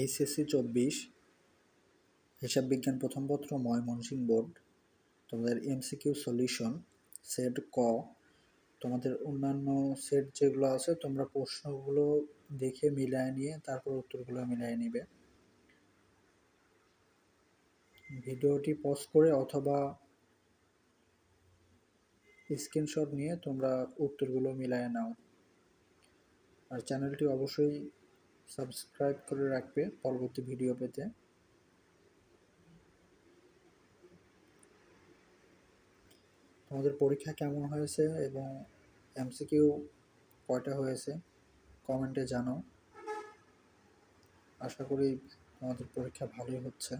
HSC চব্বিশ, হিসাব বিজ্ঞান প্রথম পত্র, ময়মনসিংহ বোর্ড, তোমাদের এমসিকিউ সলিউশন, সেট ক, তোমাদের অন্যান্য সেট যেগুলো আছে, তোমরা প্রশ্নগুলো দেখে মিলায় নিয়ে তারপর উত্তরগুলো মিলায় নিবে। ভিডিওটি পজ করে অথবা স্ক্রিনশট নিয়ে তোমরা উত্তরগুলো মিলায় নাও। আর চ্যানেলটি অবশ্যই সাবস্ক্রাইব করে রাখবে পরবর্তী ভিডিও পেতে। তোমাদের পরীক্ষা কেমন হয়েছে এবং এমসিকিউ কয়টা হয়েছে কমেন্টে জানাও। আশা করি তোমাদের পরীক্ষা ভালোই হচ্ছে।